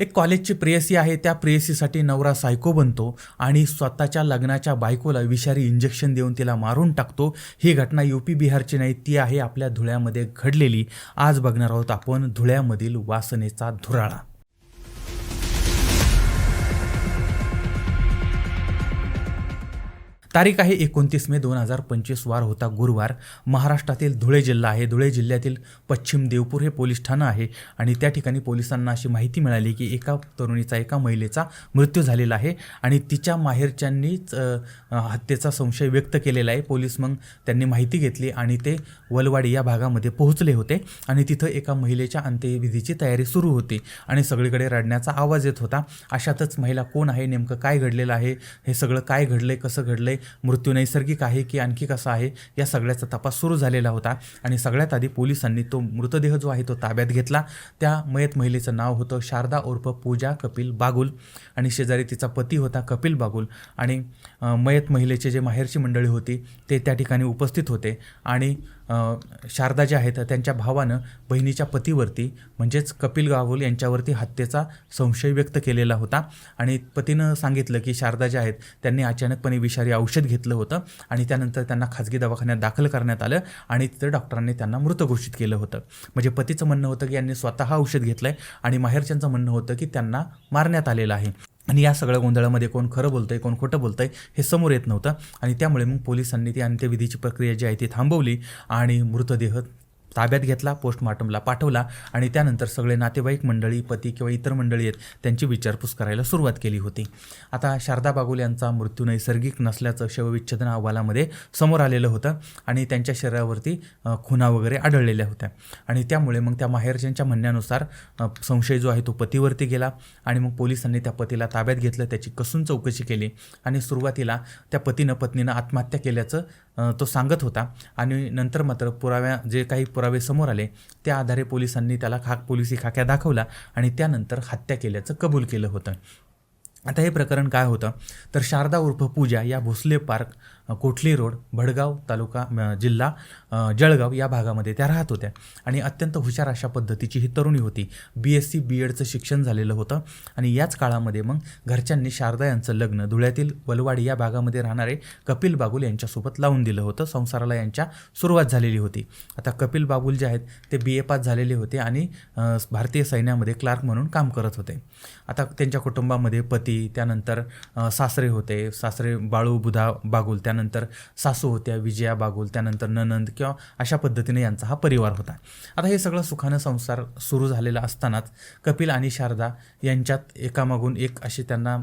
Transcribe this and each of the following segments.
एक कॉलेजची प्रेयसी आहे त्या प्रेयसीसाठी नवरा सायको बनतो आणि स्वतःच्या लग्नाच्या बायकोला विषारी इंजेक्शन देऊन तिला मारून टाकतो. ही घटना यू पी बिहारची नाही ती आहे आपल्या धुळ्यामध्ये घडलेली. आज बघणार आहोत आपण धुळ्यामधील वासनेचा धुराळा. तारीख आहे एकोणतीस मे दोन हजार पंचवीस. वार होता गुरुवार. महाराष्ट्रातील धुळे जिल्हा आहे. धुळे जिल्ह्यातील पश्चिम देवपूर हे पोलीस ठाणं आहे आणि त्या ठिकाणी पोलिसांना अशी माहिती मिळाली की एका तरुणीचा एका महिलेचा मृत्यू झालेला आहे आणि तिच्या माहेरच्यांनीच हत्येचा संशय व्यक्त केलेला आहे. पोलीस मग त्यांनी माहिती घेतली आणि ते वलवाडी या भागामध्ये पोहोचले होते आणि तिथं एका महिलेच्या अंत्यविधीची तयारी सुरू होती आणि सगळीकडे रडण्याचा आवाज येत होता. अशातच महिला कोण आहे? नेमकं काय घडलेलं आहे? हे सगळं काय घडलं आहे कसं घडलं आहे मृत्यू नैसर्गिक आहे की आणखी कसा आहे या सगळ्याचा तपास सुरू झालेला होता. आणि सगळ्यात आधी पोलिसांनी तो मृतदेह जो आहे तो ताब्यात घेतला. त्या मयत महिलेचं नाव होतं शारदा उर्फ पूजा कपिल बागुल. आणि शेजारी तिचा पती होता कपिल बागुल. आणि मयत महिलेचे जे माहेरची मंडळी होती ते त्या ठिकाणी उपस्थित होते. आणि शारदा ज्या आहेत त्यांच्या भावानं बहिणीच्या पतीवरती म्हणजेच कपिल गावोल यांच्यावरती हत्येचा संशय व्यक्त केलेला होता. आणि पतीनं सांगितलं की शारदा ज्या आहेत त्यांनी अचानकपणे विषारी औषध औषध घेतलं होतं आणि त्यानंतर त्यांना खाजगी दवाखान्यात दाखल करण्यात आलं आणि तिथं डॉक्टरांनी त्यांना मृत घोषित केलं होतं. म्हणजे पतीचं म्हणणं होतं की यांनी स्वतः औषध घेतलं आहे आणि माहेरच्यांचं म्हणणं होतं की त्यांना मारण्यात आलेलं आहे. आणि या सगळ्या गोंधळामध्ये कोण खरं बोलतंय कोण खोटं बोलतंय हे समोर येत नव्हतं आणि त्यामुळे मग पोलिसांनी ती अंत्यविधीची प्रक्रिया जी आहे ती थांबवली आणि मृतदेह ताब्यात घेतला पोस्टमॉर्टमला पाठवला आणि त्यानंतर सगळे नातेवाईक मंडळी पती किंवा इतर मंडळी आहेत त्यांची विचारपूस करायला सुरुवात केली होती. आता शारदा बागुल यांचा मृत्यू नैसर्गिक नसल्याचं शवविच्छेदन अहवालामध्ये समोर आलेलं होतं आणि त्यांच्या शरीरावरती खुना खुणा वगैरे आढळलेल्या होत्या. आणि त्यामुळे मग त्या माहेरच्यांच्या म्हणण्यानुसार संशय जो आहे तो पतीवरती गेला आणि मग पोलिसांनी त्या पतीला ताब्यात घेतलं त्याची कसून चौकशी केली आणि सुरुवातीला त्या पतीनं पत्नीनं आत्महत्या केल्याचं तो सांगत होता. आणि नंतर मात्र पुराव्या जे काही पुरावे समोर आले त्या आधारे पोलिसांनी त्याला खाक पोलिसी खाक्या दाखवला आणि त्यानंतर हत्या केल्याचं कबूल केलं होतं. आता हे प्रकरण काय होतं? तर शारदा उर्फ पूजा या भोसले पार्क कोठली रोड? भडगाव तालुका जिल्हा जळगाव या भागामध्ये त्या राहत होत्या. आणि अत्यंत हुशार अशा पद्धतीची ही तरुणी होती. बी एस सी बी एडचं शिक्षण झालेलं होतं. आणि याच काळामध्ये मग घरच्यांनी शारदा यांचं लग्न धुळ्यातील वलवाडी या भागामध्ये राहणारे कपिल बागुल यांच्यासोबत लावून दिलं होतं. संसाराला यांच्या सुरुवात झालेली होती. आता कपिल बागुल जे आहेत ते बी ए पास झालेले होते आणि भारतीय सैन्यामध्ये क्लार्क म्हणून काम करत होते. आता त्यांच्या कुटुंबामध्ये पती त्यानंतर सासरे होते. सासरे बाळू बुधा बागुल त्यानंतर सासू होत्या विजया बागुल त्यानंतर ननंद किंवा अशा पद्धतीने यांचा हा परिवार होता. आता हे सगळं सुखानं संसार सुरू झालेला असतानाच कपिल आणि शारदा यांच्यात एकामागून एक अशी त्यांना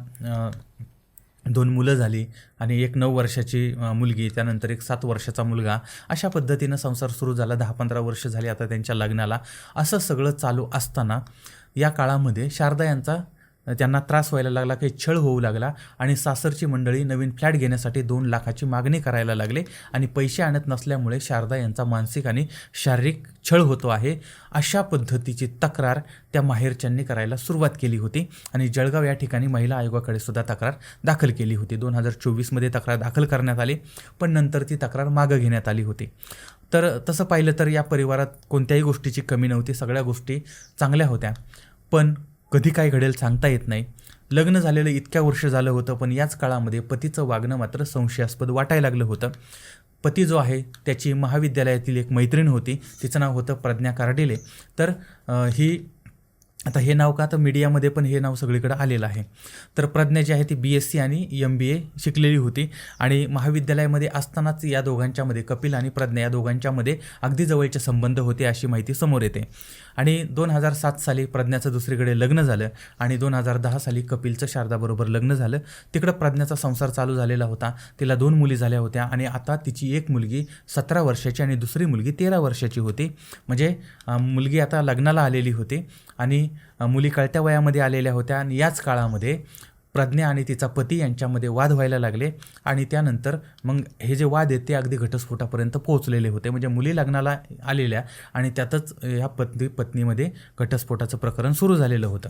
दोन मुलं झाली आणि एक नऊ वर्षाची मुलगी त्यानंतर एक सात वर्षाचा मुलगा. अशा पद्धतीनं संसार सुरू झाला. दहा पंधरा वर्ष झाली आता त्यांच्या लग्नाला. असं सगळं चालू असताना या काळामध्ये शारदा यांचा त्यांना त्रास व्हायला लागला काही छळ होऊ लागला आणि सासरची मंडळी नवीन फ्लॅट घेण्यासाठी दोन लाखाची मागणी करायला लागले आणि पैसे आणत नसल्यामुळे शारदा यांचा मानसिक आणि शारीरिक छळ होतो आहे. अशा पद्धतीची तक्रार त्या माहेरच्यांनी करायला सुरुवात केली होती आणि जळगाव या ठिकाणी महिला आयोगाकडे सुद्धा तक्रार दाखल केली होती. दोन हजार चोवीसमध्ये तक्रार दाखल करण्यात आली पण नंतर ती तक्रार मागं घेण्यात आली होती. तर तसं पाहिलं तर या परिवारात कोणत्याही गोष्टीची कमी नव्हती सगळ्या गोष्टी चांगल्या होत्या. पण कधी काय घडेल सांगता येत नाही. लग्न झालेलं इतक्या वर्ष झालं होतं पण याच काळामध्ये पतीचं वागणं मात्र संशयास्पद वाटायला लागलं होतं. पती जो आहे त्याची महाविद्यालयातील एक मैत्रीण होती. तिचं नाव होतं प्रज्ञा कार्डिले. तर ही आता हे नाव का? तर मीडियामध्ये पण हे नाव सगळीकडे आलेलं आहे. तर प्रज्ञा जी आहे ती बी एस सी आणि एम बी ए शिकलेली होती आणि महाविद्यालयामध्ये असतानाच या दोघांच्यामध्ये कपिल आणि प्रज्ञा या दोघांच्यामध्ये अगदी जवळचे संबंध होते अशी माहिती समोर येते. आणि दोन हजार सात साली प्रज्ञाचं दुसरीकडे लग्न झालं आणि दोन हजार दहा साली कपिलचं शारदाबरोबर लग्न झालं. तिकडं प्रज्ञाचा संसार चालू झालेला होता. तिला दोन मुली झाल्या होत्या आणि आता तिची एक मुलगी सतरा वर्षाची आणि दुसरी मुलगी तेरा वर्षाची होती. म्हणजे मुलगी आता लग्नाला आलेली होती आणि मुली कळत्या वयामध्ये आलेल्या होत्या आणि याच काळामध्ये प्रज्ञा आणि तिचा पती यांच्यामध्ये वाद व्हायला लागले आणि त्यानंतर मग हे जे वाद आहेत ते अगदी घटस्फोटापर्यंत पोहोचलेले होते. म्हणजे मुली लग्नाला आलेल्या आणि त्यातच ह्या पत्नी पत्नीमध्ये घटस्फोटाचं प्रकरण सुरू झालेलं होतं.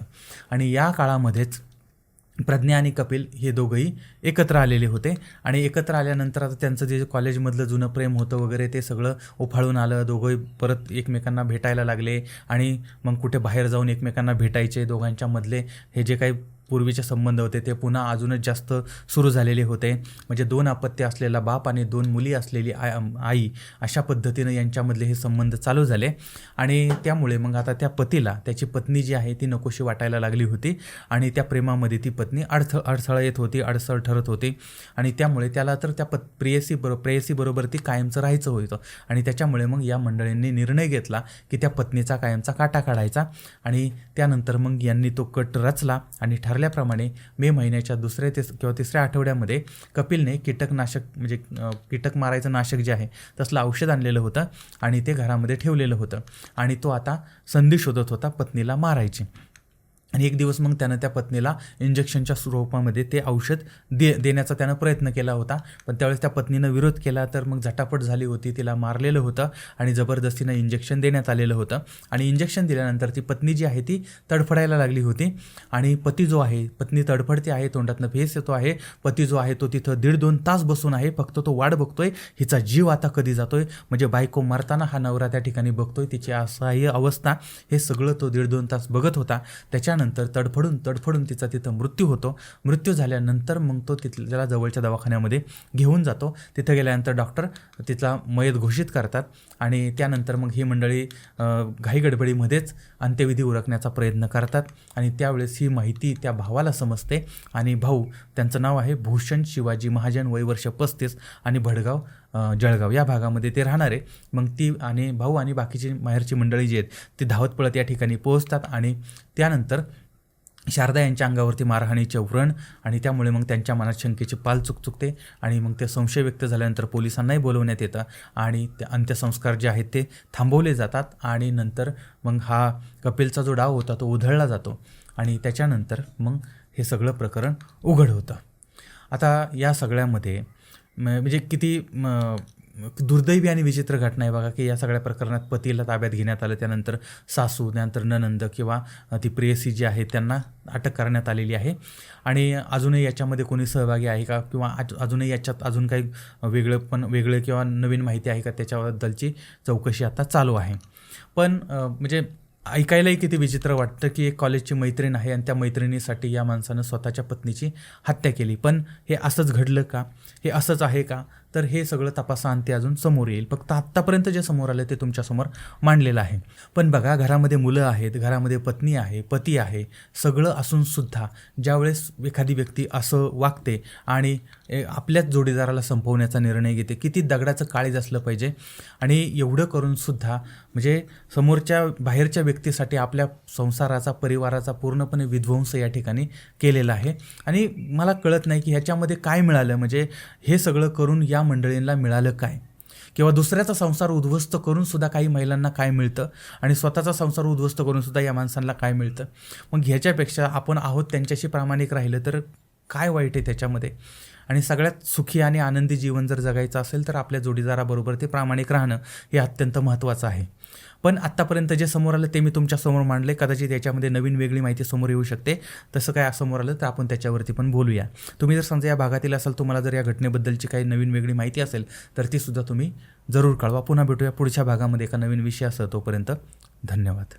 आणि या काळामध्येच प्रज्ञा आणि कपिल हे दोघंही एकत्र आलेले होते. आणि एकत्र आल्यानंतर आता त्यांचं जे कॉलेजमधलं जुनं प्रेम होतं वगैरे ते सगळं उफाळून आलं. दोघंही परत एकमेकांना भेटायला लागले. आणि मग कुठे बाहेर जाऊन एकमेकांना भेटायचे. दोघांच्यामधले हे जे काही पूर्वीचे संबंध होते ते पुन्हा अजूनच जास्त सुरू झालेले होते. म्हणजे दोन अपत्य असलेला बाप आणि दोन मुली असलेली आई आई अशा पद्धतीनं यांच्यामधले हे संबंध चालू झाले. आणि त्यामुळे मग आता त्या पतीला त्याची पत्नी जी आहे ती नकोशी वाटायला लागली होती आणि त्या प्रेमामध्ये ती पत्नी अडथ अडथळा येत होती अडसळ ठरत होती. आणि त्यामुळे त्याला तर त्या पत प्रेयसी बरो प्रेयसीबरोबर ती कायमचं राहायचं होतं. आणि त्याच्यामुळे मग या मंडळींनी निर्णय घेतला की त्या पत्नीचा कायमचा काटा काढायचा. आणि त्यानंतर मग यांनी तो कट रचला आणि ठर ठरल्याप्रमाणे मे महिन्याच्या दुसऱ्या तिस किंवा तिसऱ्या आठवड्यामध्ये कपिलने कीटकनाशक म्हणजे कीटक मारायचं नाशक जे आहे तसलं औषध आणलेलं होतं आणि ते घरामध्ये ठेवलेलं होतं. आणि तो आता संधी शोधत होता पत्नीला मारायची. आणि एक दिवस मग त्यानं त्या पत्नीला इंजेक्शनच्या स्वरूपामध्ये ते औषध दे देण्याचा त्यानं प्रयत्न केला होता. पण त्यावेळेस त्या पत्नीनं विरोध केला तर मग झटापट झाली होती तिला मारलेलं होतं आणि जबरदस्तीनं इंजेक्शन देण्यात आलेलं होतं. आणि इंजेक्शन दिल्यानंतर ती पत्नी जी आहे ती तडफडायला लागली होती. आणि पती जो आहे पत्नी तडफडते आहे तोंडातनं फेस येतो आहे. पती जो आहे तो तिथं दीड दोन तास बसून आहे फक्त तो वाट बघतोय हिचा जीव आता कधी जातोय. म्हणजे बायको मारताना हा नवरा त्या ठिकाणी बघतोय तिची असहाय्य अवस्था हे सगळं तो दीड दोन तास बघत होता. त्याच्या त्यानंतर तडफडून तडफडून तिचा तिथं मृत्यू होतो. मृत्यू झाल्यानंतर मग तो तिथल्या जवळच्या दवाखान्यामध्ये घेऊन जातो. तिथं गेल्यानंतर डॉक्टर तिथला मयत घोषित करतात आणि त्यानंतर मग ही मंडळी घाईगडबडीमध्येच अंत्यविधी उरकण्याचा प्रयत्न करतात आणि त्यावेळेस ही माहिती त्या भावाला समजते आणि भाऊ त्यांचं नाव आहे भूषण शिवाजी महाजन वय वर्ष पस्तीस आणि भडगाव जळगाव. या भागामध्ये ते राहणारे मग ती आणि भाऊ आणि बाकीची माहेरची मंडळी जी आहेत ती धावत पळत या ठिकाणी पोहोचतात आणि त्यानंतर शारदा यांच्या अंगावरती मारहाणीचे व्रण आणि त्यामुळे मग त्यांच्या मनात शंकेची पाल चुकचुकते आणि मग ते संशय व्यक्त झाल्यानंतर पोलिसांनाही बोलवण्यात येतं आणि ते अंत्यसंस्कार जे आहेत ते थांबवले जातात आणि नंतर मग हा कपिलचा जो डाव होता तो उधळला जातो आणि त्याच्यानंतर मग हे सगळं प्रकरण उघड होतं. आता या सगळ्यामध्ये म्हणजे किती म, दुर्दैवी आणि विचित्र घटना आहे बघा की या सगळ्या प्रकरणात पतीला ताब्यात घेण्यात आलं. त्यानंतर सासू त्यानंतर ननंद किंवा ती प्रेयसी जी आहे त्यांना अटक करण्यात आलेली आहे. आणि अजूनही याच्यामध्ये कोणी सहभागी आहे का? किंवा आज अजूनही याच्यात अजून काही वेगळं पण वेगळं किंवा नवीन माहिती आहे का त्याच्याबद्दलची चौकशी आता चालू आहे. पण म्हणजे ऐकायलाही किती विचित्र वाटतं की एक कॉलेजची मैत्रीण आहे आणि त्या मैत्रिणीसाठी या माणसानं स्वतःच्या पत्नीची हत्या केली. पण हे असंच घडलं का? हे असंच आहे का? तर हे सगळं तपासांती अजून समोर येईल. फक्त आत्तापर्यंत जे समोर आलं ते तुमच्यासमोर मांडलेलं आहे. पण बघा घरामध्ये मुलं आहेत घरामध्ये पत्नी आहे पती आहे सगळं असूनसुद्धा ज्यावेळेस एखादी व्यक्ती असं वागते आणि ए, आपल्याच जोडीदाराला संपवण्याचा निर्णय घेते किती दगडाचं काळीज असलं पाहिजे. आणि एवढं करूनसुद्धा म्हणजे समोरच्या बाहेरच्या व्यक्तीसाठी आपल्या संसाराचा परिवाराचा पूर्णपणे विध्वंस या ठिकाणी केलेला आहे. आणि मला कळत नाही की ह्याच्यामध्ये काय मिळालं. म्हणजे हे सगळं करून या मंडळींना मिळालं काय? किंवा दुसऱ्याचा संसार उद्ध्वस्त करून सुद्धा काही महिलांना काय मिळतं? आणि स्वतःचा संसार उद्ध्वस्त करून सुद्धा या माणसांना काय मिळतं? मग ह्याच्यापेक्षा आपण आहोत त्यांच्याशी प्रामाणिक राहिलं तर काय वाईट आहे त्याच्यामध्ये? आणि सगळ्यात सुखी आणि आनंदी जीवन जर जगायचं असेल तर आपल्या जोडीदाराबरोबर ते प्रामाणिक राहणं हे अत्यंत महत्त्वाचं आहे. पण आत्तापर्यंत जे समोर आलं ते मी तुमच्यासमोर मांडले कदाचित याच्यामध्ये नवीन वेगळी माहिती समोर येऊ शकते. तसं काय समोर आलं तर आपण त्याच्यावरती पण बोलूया. तुम्ही जर समजा या भागातील असाल तुम्हाला जर या घटनेबद्दलची काही नवीन वेगळी माहिती असेल तर ती सुद्धा तुम्ही जरूर कळवा. पुन्हा भेटूया पुढच्या भागामध्ये एका नवीन विषयासह तोपर्यंत. धन्यवाद.